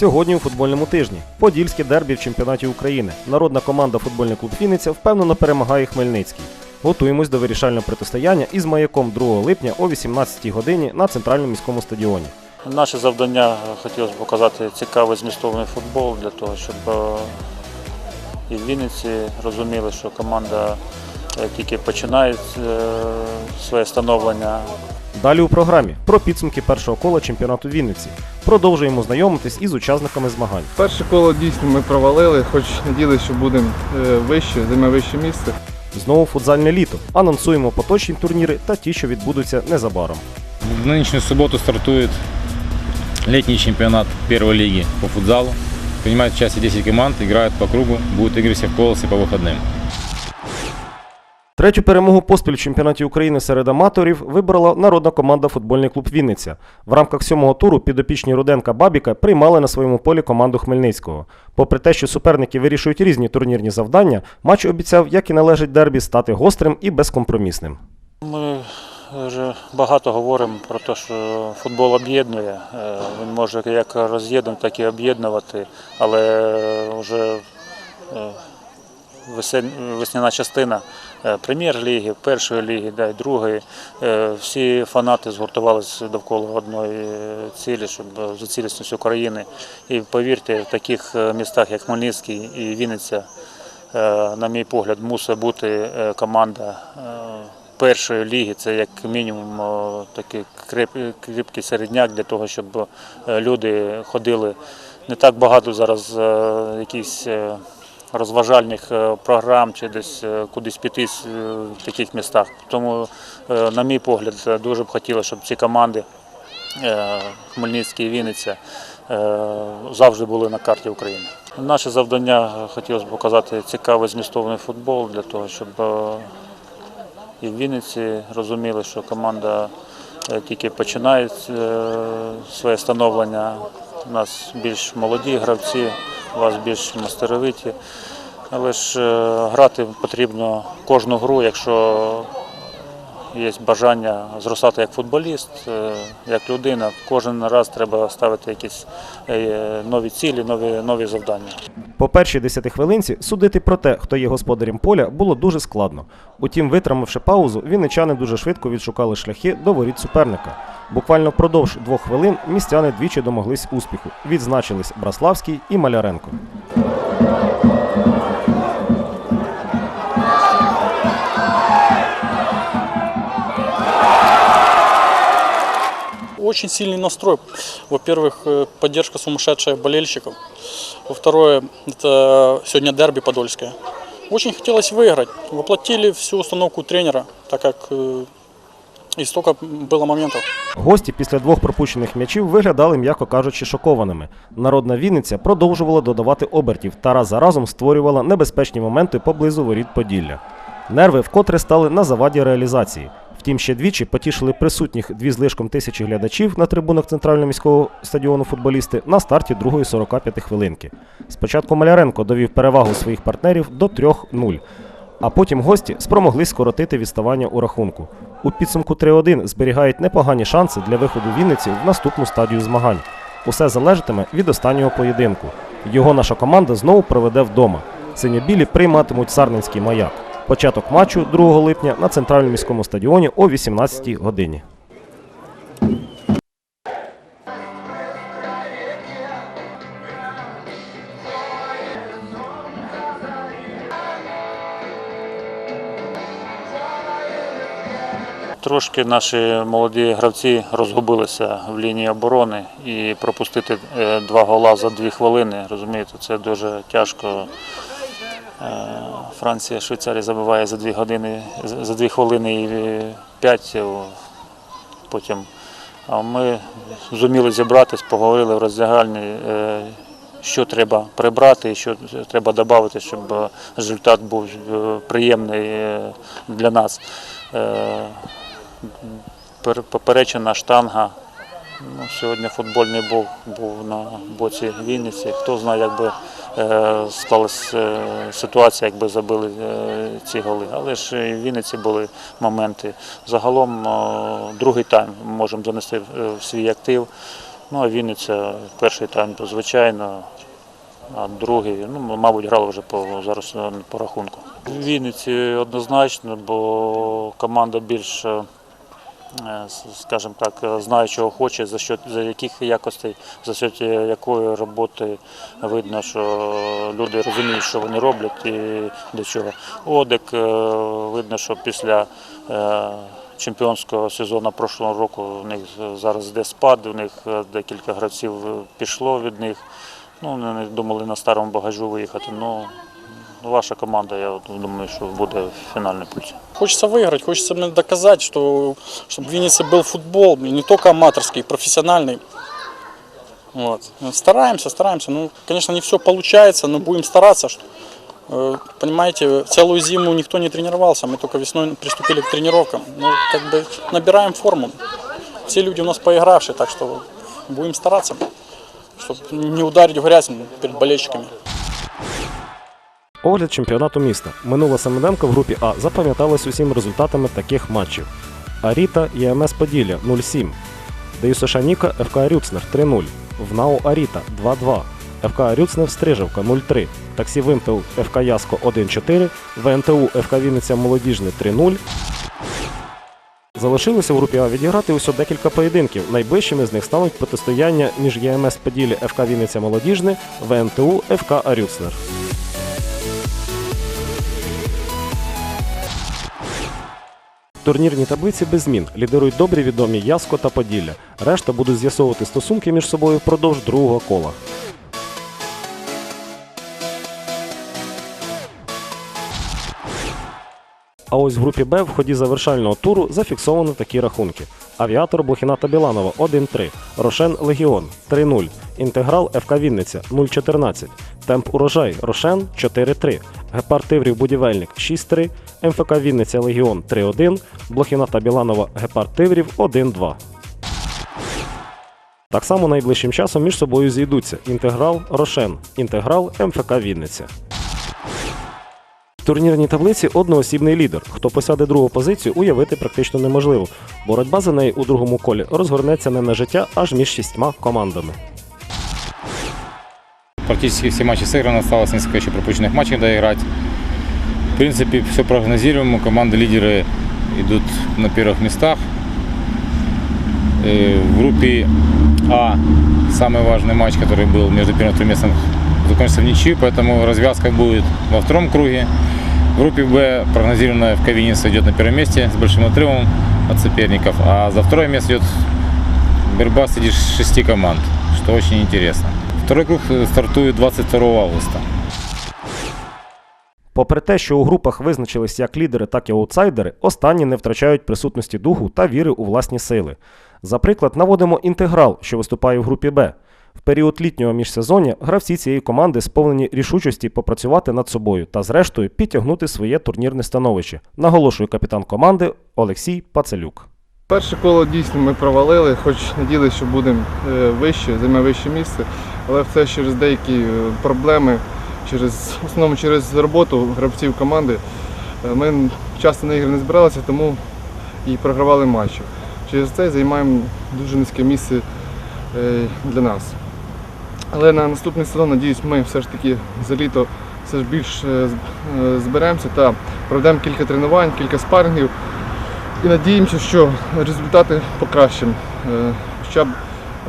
Сьогодні у футбольному тижні Подільське дербі в чемпіонаті України. Народна команда футбольний клуб Вінниця впевнено перемагає Хмельницький. Готуємось до вирішального протистояння із маяком 2 липня о 18-й годині на центральному міському стадіоні. Наше завдання хотілося б показати цікавий змістовний футбол для того, щоб е, і в Вінниці розуміли, що команда е, тільки починає е, своє становлення. Далі у програмі про підсумки першого кола чемпіонату Вінниці. Продовжуємо знайомитись із учасниками змагань. Перше коло дійсно ми провалили, хоч надіялися, що будемо е, вище, займе вище місце. Знову футзальне літо. Анонсуємо поточні турніри та ті, що відбудуться незабаром. В нынешнюю субботу стартует летний чемпионат первой лиги по футзалу. Принимают участие 10 команд, играют по кругу. Будут игры все в колосе по выходным. Третю перемогу поспіль в чемпіонаті України серед аматорів вибрала народна команда футбольний клуб Вінниця. В рамках сьомого туру підопічні Руденка Бабіка приймали на своєму полі команду Хмельницького. Попри те, що суперники вирішують різні турнірні завдання, матч обіцяв, як і належить дербі, стати гострим і безкомпромісним. Ми вже багато говоримо про те, що футбол об'єднує. Е, Він може як роз'єднувати, так і об'єднувати, але вже е, весняна частина е, прем'єр-ліги, першої ліги, да, другої. Е, Всі фанати згуртувалися довкола одної цілі, щоб е, за цілісність України. І повірте, в таких е, містах, як Хмельницький і Вінниця, е, на мій погляд, мусить бути е, команда е, першої ліги. Це як мінімум е, такий кріпкий середняк для того, щоб е, люди ходили. Не так багато зараз е, якісь е, розважальних е, програм чи десь е, кудись піти е, в таких містах. Тому, на мій погляд, дуже б хотілося, щоб ці команди Хмельницький і Вінниця завжди були на карті України. Наше завдання хотілося б показати цікавий змістовний футбол для того, щоб і в Вінниці розуміли, що команда тільки починає своє становлення. У нас більш молоді гравці, вас більш мастеровиті. Але ж е, грати потрібно кожну гру, якщо є бажання зростати як футболіст, е, як людина. Кожен раз треба ставити якісь е, нові цілі, нові, нові завдання. По першій 10 хвилинці судити про те, хто є господарем поля, було дуже складно. Утім, витримавши паузу, вінничани дуже швидко відшукали шляхи до воріт суперника. Буквально впродовж двох хвилин містяни двічі домоглись успіху. Відзначились Браславський і Маляренко. Очень сильный настрой. Во-первых, э, поддержка сумасшедшая болельщиков. Во-второе, это сегодня дерби подольское. Очень хотелось выиграть. Воплотили всю установку тренера, так как э, и столько было моментов. Гості після двох пропущених м'ячів виглядали, м'яко кажучи, шокованими. Народна Вінниця продовжувала додавати обертів та раз за разом створювала небезпечні моменти поблизу воріт Поділля. Нерви вкотре стали на заваді реалізації. Втім, ще двічі потішили присутніх дві з лишком тисячі глядачів на трибунах центрального міського стадіону футболісти на старті другої 45 хвилинки. Спочатку Маляренко довів перевагу своїх партнерів до 3-0, а потім гості спромоглись скоротити відставання у рахунку. У підсумку 3-1 зберігають непогані шанси для виходу Вінниці в наступну стадію змагань. Усе залежатиме від останнього поєдинку. Його наша команда знову проведе вдома. Синьо-білі прийматимуть Сарненський маяк. Початок матчу 2 липня на центральному міському стадіоні о 18 годині. Трошки наші молоді гравці розгубилися в лінії оборони і пропустити е, два гола за дві хвилини. Розумієте, це дуже тяжко. Е, Франція, Швейцарія забиває за дві години, за дві хвилини і п'ять. Потім а ми зуміли зібратись, поговорили в роздягальні, е, що треба прибрати, і що треба додати, щоб результат був приємний для нас. Пер- поперечена штанга. Ну, сьогодні футбольний бог був на боці Вінниці. Хто знає, як би е, склалася е, ситуація, якби забили е, ці голи. Але ж і в Вінниці були моменти. Загалом е, другий тайм можемо занести е, в свій актив. Ну а Вінниця перший тайм, звичайно, а другий, ну, мабуть, грали вже по зараз е, по рахунку. В Вінниці однозначно, бо команда більш, скажімо так, е, знає, чого хоче, за що за яких якостей, за счет якої роботи видно, що люди розуміють, що вони роблять і для чого. Одек е, видно, що після е, чемпіонського сезону прошлого року у них зараз йде спад, у них е, декілька гравців е, пішло від них. Ну, вони думали на старому багажу виїхати. Ну, ваша команда, я от думаю, що буде в фінальній пульті. Хочется выиграть, хочется мне доказать, что чтобы в Виннице был футбол, и не только аматорский, профессиональный. Вот. Стараемся, стараемся. Ну, конечно, не все получается, но будем стараться. что- э, Понимаете, целую зиму никто не тренировался, мы только весной приступили к тренировкам. Ну, как бы набираем форму. Все люди у нас поигравшие, так что будем стараться, чтобы не ударить в грязь перед болельщиками. Огляд чемпіонату міста. Минула Семененко в групі А запам'яталась усім результатами таких матчів. Аріта ЄМС Поділля 0-7. ДЮСШ Ніка ФК Рюцнер 3-0. ВНАУ Аріта 2-2. ФК Рюцнер Стрижевка 0-3. Таксі Вимпел ФК Яско 1-4. ВНТУ ФК Вінниця Молодіжний 3-0. Залишилося в групі А відіграти усього декілька поєдинків. Найближчими з них стануть протистояння між ЄМС Поділля ФК Вінниця Молодіжний, ВНТУ ФК Арюцнер. Турнірній таблиці без змін. Лідирують добрі відомі Яско та Поділля. Решта будуть з'ясовувати стосунки між собою впродовж другого кола. А ось в групі Б в ході завершального туру зафіксовано такі рахунки: Авіатор Блохіна та Біланова 1-3, Рошен Легіон 3-0, Інтеграл ФК Вінниця 0-14, Темп Урожай Рошен 4-3, Гепард Тиврів Будівельник 6-3, МФК Вінниця Легіон 3-1, Блохіна та Біланова Гепард Тиврів 1-2. Так само найближчим часом між собою зійдуться Інтеграл Рошен, Інтеграл МФК Вінниця. В турнірній таблиці одноосібний лідер. Хто посяде другу позицію, уявити практично неможливо. Боротьба за неї у другому колі розгорнеться не на життя, аж між шістьма командами. Практически все матчи сыграны, осталось несколько еще пропущенных матчей доиграть. В принципе, все прогнозируемо. Команды-лидеры идут на первых местах. В группе А самый важный матч, который был между первым и вторым местом, закончился в ничью, поэтому развязка будет во втором круге. В группе Б прогнозированно в Винница идет на первом месте с большим отрывом от соперников, а за второе место идет борьба среди шести команд, что очень интересно. Второй круг э, стартует 22 августа. Попри те, що у групах визначились як лідери, так і аутсайдери, останні не втрачають присутності духу та віри у власні сили. За приклад наводимо інтеграл, що виступає в групі Б. В період літнього міжсезоння гравці цієї команди сповнені рішучості попрацювати над собою та, зрештою, підтягнути своє турнірне становище, наголошує капітан команди Олексій Пацелюк. Перше коло дійсно ми провалили, хоч надіялися, що будемо е, вище, займе вище місце, але це через деякі е, проблеми, через, в основному через роботу гравців команди. Е, Ми часто на ігри не збиралися, тому і програвали матчі. Через це займаємо дуже низьке місце для нас. Але на наступний сезон, надіюсь, ми все ж таки за літо все ж більш зберемося та проведемо кілька тренувань, кілька спарингів. І надіємося, що результати покращимо. Е, Хоча б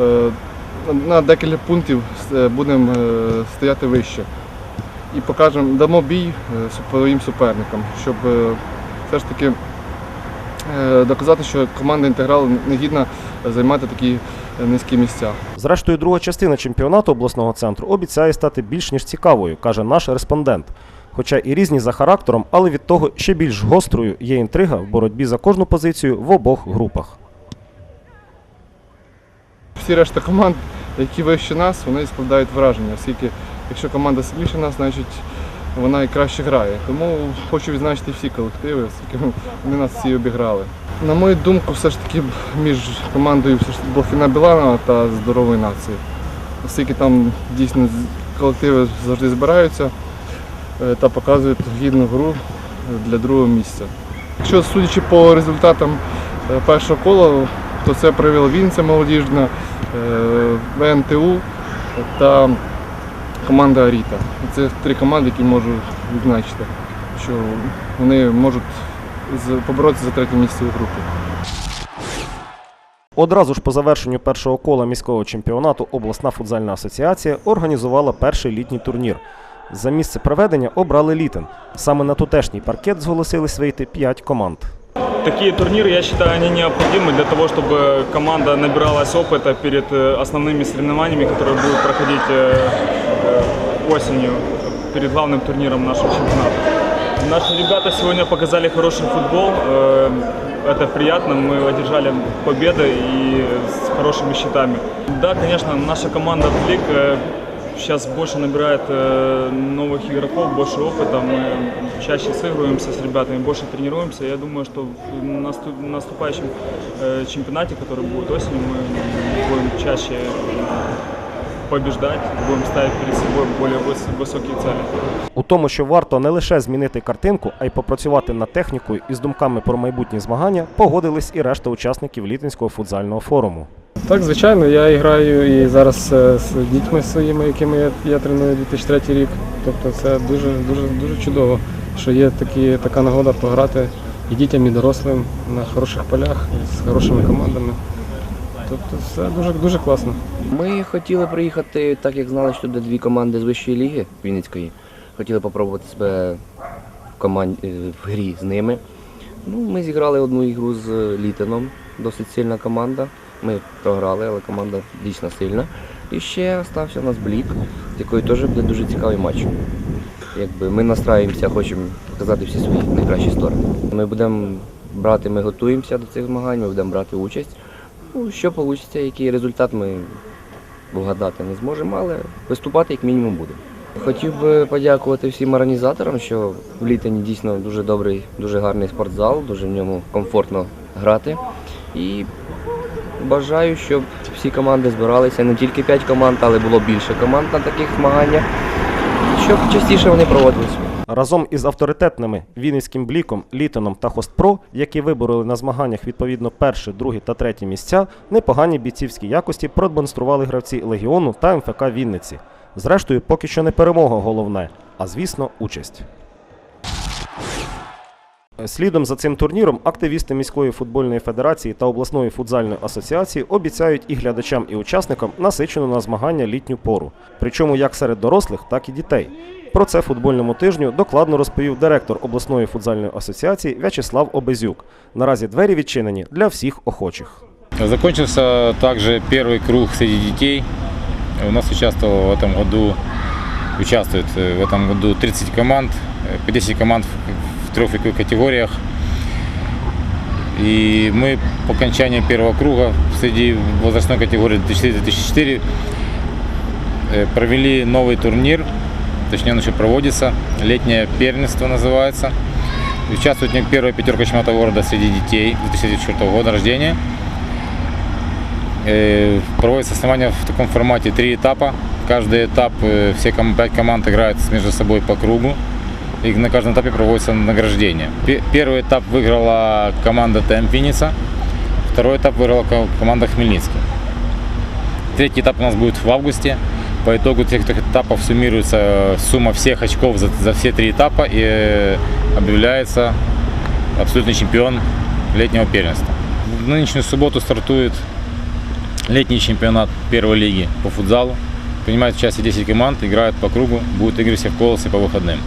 е, на декілька пунктів е, будемо стояти вище. І покажемо, дамо бій своїм суперникам, щоб все ж таки доказати, що команда інтеграл не гідна займати такі низькі місця. Зрештою, друга частина чемпіонату обласного центру обіцяє стати більш ніж цікавою, каже наш респондент. Хоча і різні за характером, але від того ще більш гострою є інтрига в боротьбі за кожну позицію в обох групах. Всі решта команд, які вище нас, вони складають враження, оскільки якщо команда сильніша нас, значить вона і краще грає. Тому хочу відзначити всі колективи, оскільки вони нас всі обіграли. На мою думку, все ж таки між командою Блохіна Біланова та здорової нації. Оскільки там дійсно колективи завжди збираються та показують гідну гру для другого місця. Якщо судячи по результатам е, першого кола, то це провела Вінниця молодіжна, е, ВНТУ та команда Аріта. Це три команди, які можу відзначити, що вони можуть поборотися за третє місце у групі. Одразу ж по завершенню першого кола міського чемпіонату обласна футзальна асоціація організувала перший літній турнір. За місце проведення обрали літен. Саме на тутешній паркет зголосились вийти 5 команд. Такие турниры, я считаю, они необходимы для того, чтобы команда набиралась опыта перед э, основными соревнованиями, которые будут проходить э, э, осенью перед главным турниром нашего чемпионата. Наши ребята сегодня показали хороший футбол. э, Это приятно, мы одержали победы и с хорошими счетами. Да, конечно, наша команда «Флик» э, сейчас больше набирает э, новых игроков, больше опыта. Мы чаще сыгрываемся с ребятами, больше тренируемся. Я думаю, что в наступ- наступающем э, чемпионате, который будет осенью, мы будем чаще побеждать, будем ставить перед собой более выс- высокие цели. У тому, що варто не лише змінити картинку, а й попрацювати над технікою і з думками про майбутні змагання, погодились і решта учасників Літинського футзального форуму. Так, звичайно, я граю і зараз е, з дітьми своїми, якими я, я треную 2003 рік. Тобто це дуже, дуже, дуже чудово, що є такі, така нагода пограти і дітям, і дорослим на хороших полях з хорошими командами. Тобто це дуже, дуже класно. Ми хотіли приїхати, так як знали, що буде дві команди з вищої ліги Вінницької. Хотіли спробувати себе в, команді, в грі з ними. Ну, ми зіграли одну ігру з Літином, досить сильна команда. Ми програли, але команда дійсно сильна. І ще залишився у нас Блік, з якою теж буде дуже цікавий матч. Якби ми настраюємося, хочемо показати всі свої найкращі сторони. Ми будемо брати, ми готуємося до цих змагань, ми будемо брати участь. Ну, що вийде, який результат ми вгадати не зможемо, але виступати як мінімум будемо. Хотів би подякувати всім організаторам, що в Літині дійсно дуже добрий, дуже гарний спортзал, дуже в ньому комфортно грати. І бажаю, щоб всі команди збиралися, не тільки 5 команд, але було більше команд на таких змаганнях, щоб частіше вони проводилися. Разом із авторитетними Вінницьким бліком, Літоном та Хостпро, які вибороли на змаганнях відповідно перше, друге та третє місця, непогані бійцівські якості продемонстрували гравці Легіону та МФК Вінниці. Зрештою, поки що не перемога головне, а звісно, участь. Слідом за цим турніром активісти міської футбольної федерації та обласної футзальної асоціації обіцяють і глядачам, і учасникам насичену на змагання літню пору, причому як серед дорослих, так і дітей. Про це футбольному тижню докладно розповів директор обласної футзальної асоціації В'ячеслав Обезюк. Наразі двері відчинені для всіх охочих. Закончился также первый круг среди детей. У нас участвовало в этом году, участвует э, в этом году 30 команд, э, по 10 команд в- трех вековых категориях. И мы по окончании первого круга среди возрастной категории 2004-2004 э, провели новый турнир, точнее он еще проводится, летнее первенство называется. Участвует в нем первая пятерка чемпионата города среди детей 2004 года рождения. Э, Проводится соревнования в таком формате три этапа. Каждый этап, э, все пять команд играют между собой по кругу. И на каждом этапе проводится награждение. Пе- Первый этап выиграла команда ТМ Винница. Второй этап выиграла ко- команда Хмельницкий. Третий этап у нас будет в августе. По итогу трех трех этапов суммируется э, сумма всех очков за, за все три этапа и э, объявляется абсолютный чемпион летнего первенства. В нынешнюю субботу стартует летний чемпионат первой лиги по футзалу. Принимает участие 10 команд, играют по кругу, будут игры все в колосе по выходным.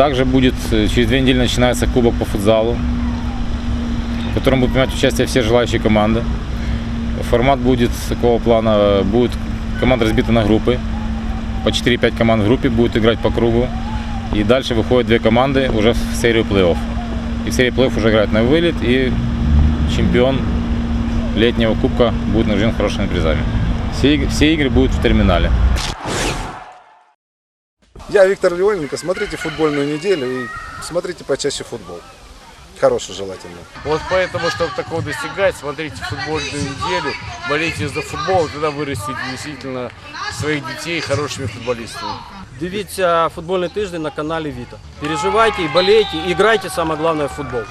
Также будет, э, через две недели начинается кубок по футзалу, в котором будут принимать участие все желающие команды. Формат будет такого плана, э, будет команда разбита на группы, по 4-5 команд в группе будут играть по кругу. И дальше выходят две команды уже в серию плей-офф. И в серии плей-офф уже играют на вылет, и чемпион летнего кубка будет награжден хорошими призами. Все, все игры будут в терминале. Я Виктор Леоненко. Смотрите футбольную неделю и смотрите почаще футбол. Хороший желательно. Вот поэтому, чтобы такого достигать, смотрите футбольную неделю, болейте за футбол, тогда вырастите действительно своих детей хорошими футболистами. Дивіться футбольний тиждень на каналі Віта. Переживайте і болейте, і грайте, саме головне, в футбол.